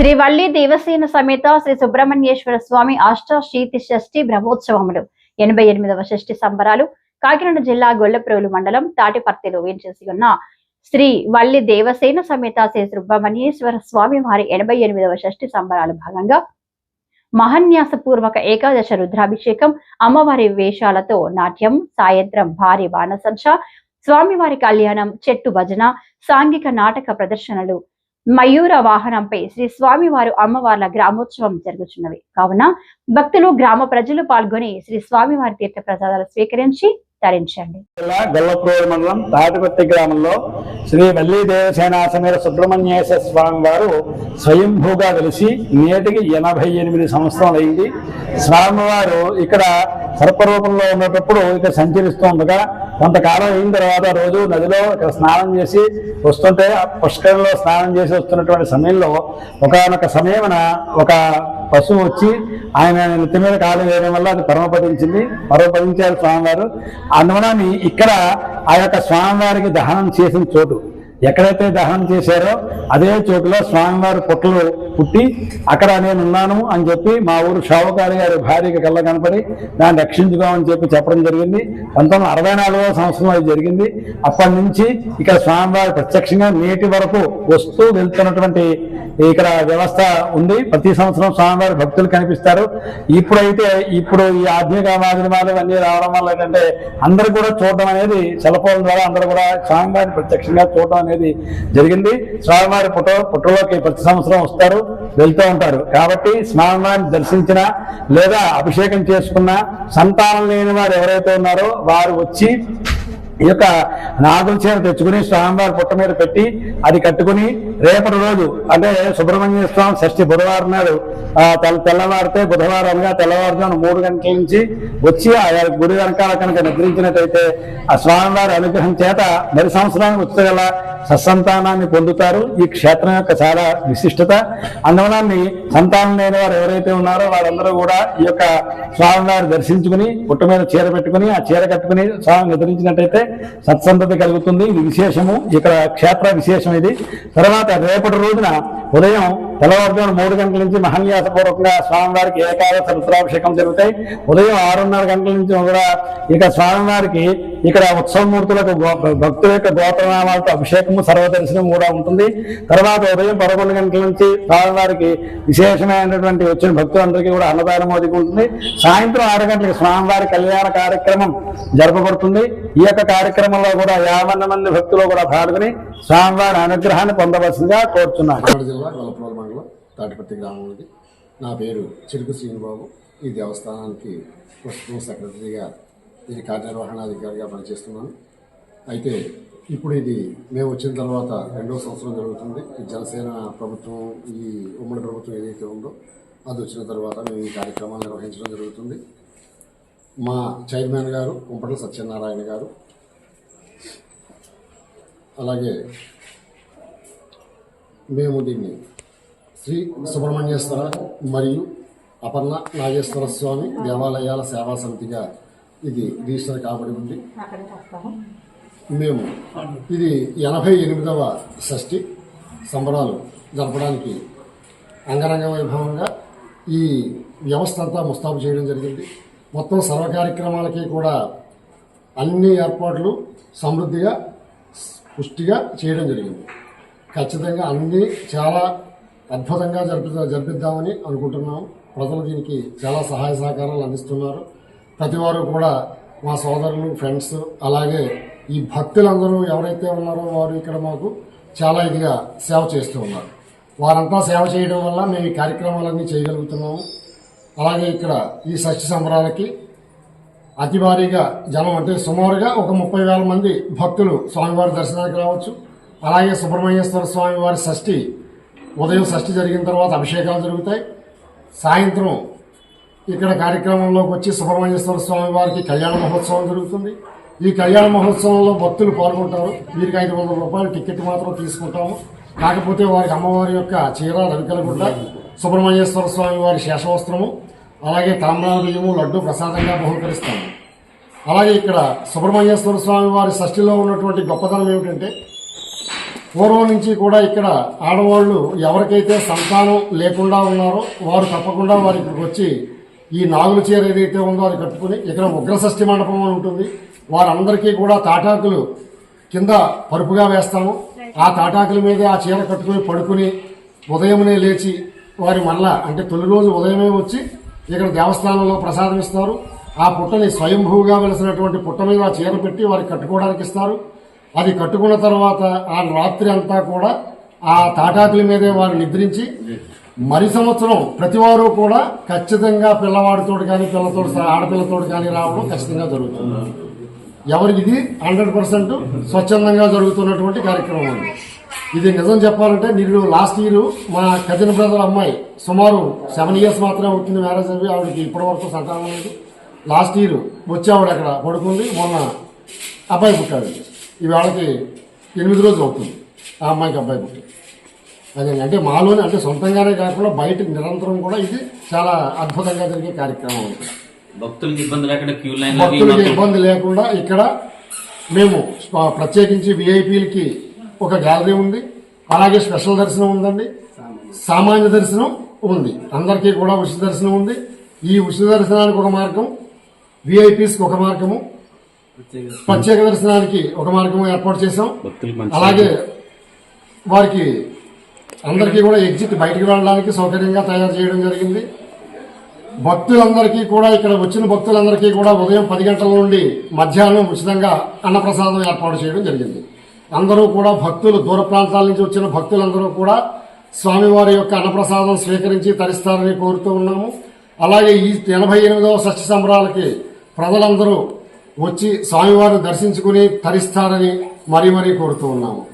శ్రీ వల్లి దేవసేన సమేత శ్రీ సుబ్రహ్మణ్యేశ్వర స్వామి అష్టశీతి షష్ఠి బ్రహ్మోత్సవములు. ఎనభై ఎనిమిదవ షష్ఠి సంబరాలు. కాకినాడ జిల్లా గొల్లప్రోలు మండలం తాటిపర్తిలో వేంచేసి ఉన్న శ్రీ వల్లి దేవసేన సమేత శ్రీ సుబ్రహ్మణ్యేశ్వర స్వామి వారి ఎనభై ఎనిమిదవ షష్ఠి సంబరాలు భాగంగా మహన్యాస పూర్వక ఏకాదశ రుద్రాభిషేకం అమ్మవారి వేషాలతో నాట్యం సాయంత్రం భారీ బాణసంచ స్వామివారి కళ్యాణం చెట్టు భజన సాంఘిక నాటక ప్రదర్శనలు మయూర వాహనంపై శ్రీ స్వామివారు అమ్మవార్ల గ్రామోత్సవం జరుగుతున్నవి కావున భక్తులు గ్రామ ప్రజలు పాల్గొని శ్రీ స్వామివారి తీర్థ ప్రసాదాలు స్వీకరించి ధరించండి జిల్లా మండలం తాటిపత్తి గ్రామంలో శ్రీ వల్లీ దేవసేన సమేత సుబ్రహ్మణ్యేశ్వర స్వామి వారు స్వయంభూగా కలిసి నేటికి ఎనభై ఎనిమిది సంవత్సరాలు అయింది స్వామివారు ఇక్కడ సర్పరూపంలో ఉన్నప్పుడు ఇక్కడ సంచరిస్తుండగా కొంతకాలం అయిన తర్వాత రోజు నదిలో ఇక్కడ స్నానం చేసి వస్తుంటే ఆ పుష్కరంలో స్నానం చేసి వస్తున్నటువంటి సమయంలో ఒకనొక సమయమున ఒక పశువు వచ్చి ఆయన నెత్తి మీద కాలు వేయడం వల్ల అది పరమపదించింది పరమపదించారు స్వామివారు. అందువలన ఇక్కడ ఆ యొక్క స్వామివారికి దహనం చేసిన చోటు. ఎక్కడైతే దహనం చేశారో అదే చోటులో స్వామివారి పుట్టలు పుట్టి అక్కడ నేను ఉన్నాను అని చెప్పి మా ఊరు షావుకారి గారి భార్యకి కళ్ళ కనపడి దాన్ని రక్షించుకోమని చెప్పి చెప్పడం జరిగింది. పంతొమ్మిది అరవై నాలుగవ సంవత్సరం అది జరిగింది. అప్పటి నుంచి ఇక్కడ స్వామివారి ప్రత్యక్షంగా నేటి వరకు వస్తూ వెళ్తున్నటువంటి ఇక్కడ వ్యవస్థ ఉంది. ప్రతి సంవత్సరం స్వామివారి భక్తులు కనిపిస్తారు. ఇప్పుడైతే ఇప్పుడు ఈ ఆధ్యాత్మిక మాధ్యమాలు అన్ని రావడం వల్ల ఏంటంటే అందరూ కూడా చూడడం అనేది సెలఫోన్ ద్వారా అందరూ కూడా స్వామివారిని ప్రత్యక్షంగా చూడడం అనేది జరిగింది. స్వామివారి పుట్ట పుట్టలోకి ప్రతి సంవత్సరం వస్తారు వెళ్తూ ఉంటారు. కాబట్టి స్వామివారిని దర్శించిన లేదా అభిషేకం చేసుకున్న సంతానం లేని వారు ఎవరైతే ఉన్నారో వారు వచ్చి ఈ యొక్క నాగుల చీర తెచ్చుకుని స్వామివారి పుట్ట మీద పెట్టి అది కట్టుకుని రేపటి రోజు అంటే సుబ్రహ్మణ్య స్వామి షష్ఠి బుధవారం నాడు ఆ, తెల్లవారితే బుధవారం అనగా తెల్లవారుజాము మూడు గంటల నుంచి వచ్చి ఆ గుడి వెనకాల కనుక నిద్రించినట్టయితే ఆ స్వామివారి అనుగ్రహం చేత మరి సంవత్సరానికి వచ్చగల సత్సంతానాన్ని పొందుతారు. ఈ క్షేత్రం యొక్క చాలా విశిష్టత. అందువలన సంతానం లేని వారు ఎవరైతే ఉన్నారో వారందరూ కూడా ఈ యొక్క స్వామివారి దర్శించుకుని పుట్ట మీద చీర పెట్టుకుని ఆ చీర కట్టుకుని స్వామి నిద్రించినట్టయితే సత్సంతతి కలుగుతుంది. ఇది విశేషము. ఇక్కడ క్షేత్ర విశేషం ఇది. తర్వాత రేపటి రోజున ఉదయం తెల్లవారుజామున మూడు గంటల నుంచి మహన్యాసపూర్వకంగా స్వామివారికి ఏకాదశ రుద్రాభిషేకం జరుగుతాయి. ఉదయం ఆరున్నర గంటల నుంచి కూడా ఇక స్వామివారికి ఇక్కడ ఉత్సవమూర్తులకు గో- భక్తుల యొక్క గోత్రనామాలతో అభిషేకము సర్వదర్శనం కూడా ఉంటుంది. తర్వాత ఉదయం పదకొండు గంటల నుంచి స్వామివారికి విశేషమైనటువంటి వచ్చిన భక్తులందరికీ కూడా అన్నదానం అది ఉంటుంది. సాయంత్రం ఆరు గంటలకు స్వామివారి కళ్యాణ కార్యక్రమం జరపబడుతుంది. ఈ యొక్క కార్యక్రమంలో కూడా యాభై మంది భక్తులు కూడా పాల్గొని స్వామివారి అనుగ్రహాన్ని పొందవలసిందిగా కోరుతున్నాను. కాకినాడ గ్రామం గొల్లపురం తాటిపత్తి గ్రామంలోది నా పేరు చెరుకు శ్రీనిబాబు. ఈ దేవస్థానానికి ప్రస్తుతం సెక్రటరీగా ఇది కార్యనిర్వహణాధికారిగా పనిచేస్తున్నాను. అయితే ఇప్పుడు ఇది మేము వచ్చిన తర్వాత రెండవ సంవత్సరం జరుగుతుంది. ఈ జనసేన ప్రభుత్వం ఈ ఉమ్మడి ప్రభుత్వం ఏదైతే ఉందో అది వచ్చిన తర్వాత మేము ఈ కార్యక్రమాలు నిర్వహించడం జరుగుతుంది. మా చైర్మన్ గారు కుంపట్ల సత్యనారాయణ గారు. అలాగే మేము దీన్ని శ్రీ సుబ్రహ్మణ్యేశ్వర మరియు అపర్ణ నాగేశ్వర స్వామి దేవాలయాల సేవా సమితిగా ఇది రిజిస్టర్ కాబడి ఉంది. మేము ఇది ఎనభై ఎనిమిదవ షష్ఠి సంబరాలు జరపడానికి అంగరంగ వైభవంగా ఈ వ్యవస్థ అంతా ముస్తాబు చేయడం జరిగింది. మొత్తం సర్వ కార్యక్రమాలకి కూడా అన్ని ఏర్పాట్లు సమృద్ధిగా పుష్టిగా చేయడం జరిగింది. ఖచ్చితంగా అన్ని చాలా అద్భుతంగా జరిపి జరిపిద్దామని అనుకుంటున్నాం. ప్రజలు దీనికి చాలా సహాయ సహకారాలు అందిస్తున్నారు. ప్రతి వారు కూడా మా సోదరులు ఫ్రెండ్స్ అలాగే ఈ భక్తులందరూ ఎవరైతే ఉన్నారో వారు ఇక్కడ మాకు చాలా ఇదిగా సేవ చేస్తూ ఉన్నారు. వారంతా సేవ చేయడం వల్ల మేము ఈ కార్యక్రమాలన్నీ చేయగలుగుతున్నాము. అలాగే ఇక్కడ ఈ షష్ఠి సంబరాలకి అతి భారీగా జనం అంటే సుమారుగా ఒక ముప్పై వేల మంది భక్తులు స్వామివారి దర్శనానికి రావచ్చు. అలాగే సుబ్రహ్మణ్యేశ్వర స్వామివారి షష్ఠి ఉదయం షష్ఠి జరిగిన తర్వాత అభిషేకాలు జరుగుతాయి. సాయంత్రం ఇక్కడ కార్యక్రమంలోకి వచ్చి సుబ్రహ్మణ్యేశ్వర స్వామి వారికి కళ్యాణ మహోత్సవం జరుగుతుంది. ఈ కళ్యాణ మహోత్సవంలో భక్తులు పాల్గొంటారు. వీరికి ఐదు వందల రూపాయలు టికెట్ మాత్రం తీసుకుంటాము. కాకపోతే వారికి అమ్మవారి యొక్క చీర రవికలగుడ్డ సుబ్రహ్మణ్యేశ్వర స్వామి వారి శేషవస్త్రము అలాగే తామ్రాల బియ్యము లడ్డు ప్రసాదంగా బహుకరిస్తాము. అలాగే ఇక్కడ సుబ్రహ్మణ్యేశ్వర స్వామి వారి షష్ఠిలో ఉన్నటువంటి గొప్పతనం ఏమిటంటే పూర్వం నుంచి కూడా ఇక్కడ ఆడవాళ్ళు ఎవరికైతే సంతానం లేకుండా ఉన్నారో వారు తప్పకుండా వారి ఇక్కడికి వచ్చి ఈ నాగుల చీర ఏదైతే ఉందో అది కట్టుకుని ఇక్కడ ఉగ్రషష్ఠి మండపం అని ఉంటుంది. వారందరికీ కూడా తాటాకులు కింద పరుపుగా వేస్తాము. ఆ తాటాకుల మీద ఆ చీర కట్టుకుని పడుకుని ఉదయమునే లేచి వారి మళ్ళా అంటే తొలి రోజు ఉదయమే వచ్చి ఇక్కడ దేవస్థానంలో ప్రసాదం ఇస్తారు. ఆ పుట్టని స్వయంభూగా వెలిసినటువంటి పుట్ట మీద ఆ చీర పెట్టి వారికి కట్టుకోవడానికి ఇస్తారు. అది కట్టుకున్న తర్వాత ఆ రాత్రి అంతా కూడా ఆ తాటాకుల మీదే వారు నిద్రించి మరి సంవత్సరం ప్రతివారు కూడా ఖచ్చితంగా పిల్లవాడితో కానీ పిల్లతో ఆడపిల్లతో కానీ రావడం ఖచ్చితంగా జరుగుతుంది. ఎవరికి ఇది? హండ్రెడ్ పర్సెంట్ స్వచ్ఛందంగా జరుగుతున్నటువంటి కార్యక్రమం అండి ఇది నిజం చెప్పాలంటే నేను లాస్ట్ ఇయర్ మా కజిన్ బ్రదర్ అమ్మాయి సుమారు సెవెన్ ఇయర్స్ మాత్రమే అవుతుంది మ్యారేజ్ అవి. ఆవిడకి ఇప్పటి వరకు సంతానం లేదు. లాస్ట్ ఇయర్ వచ్చి ఆవిడ అక్కడ పడుకుంది. మొన్న అబ్బాయి పుట్టాడు. ఇవాళకి ఎనిమిది రోజులు అవుతుంది. ఆ అమ్మాయికి అబ్బాయి పుట్టి. అదే అంటే మాలోనే అంటే సొంతంగానే కాకుండా బయట నిరంతరం కూడా ఇది చాలా అద్భుతంగా జరిగే కార్యక్రమం భక్తులకి ఇబ్బంది లేకుండా క్యూ లైన్ అవి భక్తులకి ఇబ్బంది లేకుండా ఇక్కడ మేము ప్రత్యేకించి విఐపీలకి ఒక గ్యాలరీ ఉంది. అలాగే స్పెషల్ దర్శనం ఉందండి. సామాన్య దర్శనం ఉంది. అందరికీ కూడా ఉచిత దర్శనం ఉంది. ఈ ఉచిత దర్శనానికి ఒక మార్గం విఐపీస్కి ఒక మార్గము. ప్రత్యేక దర్శనానికి ఒక మార్గం ఏర్పాటు చేశాం. అలాగే వారికి అందరికీ కూడా ఎగ్జిట్ బయటికి వెళ్ళడానికి సౌకర్యంగా తయారు చేయడం జరిగింది. భక్తులందరికీ కూడా ఇక్కడ వచ్చిన భక్తులందరికీ కూడా ఉదయం పది గంటల నుండి మధ్యాహ్నం ఉచితంగా అన్నప్రసాదం ఏర్పాటు చేయడం జరిగింది. అందరూ కూడా భక్తులు దూర ప్రాంతాల నుంచి వచ్చిన భక్తులందరూ కూడా స్వామివారి యొక్క అన్నప్రసాదం స్వీకరించి తరిస్తారని కోరుతూ ఉన్నాము. అలాగే ఈ ఎనభై ఎనిమిదవ షష్ఠి సంబరాలకి ప్రజలందరూ వచ్చి స్వామివారిని దర్శించుకుని తరిస్తారని మరీ మరీ కోరుతూ ఉన్నాము.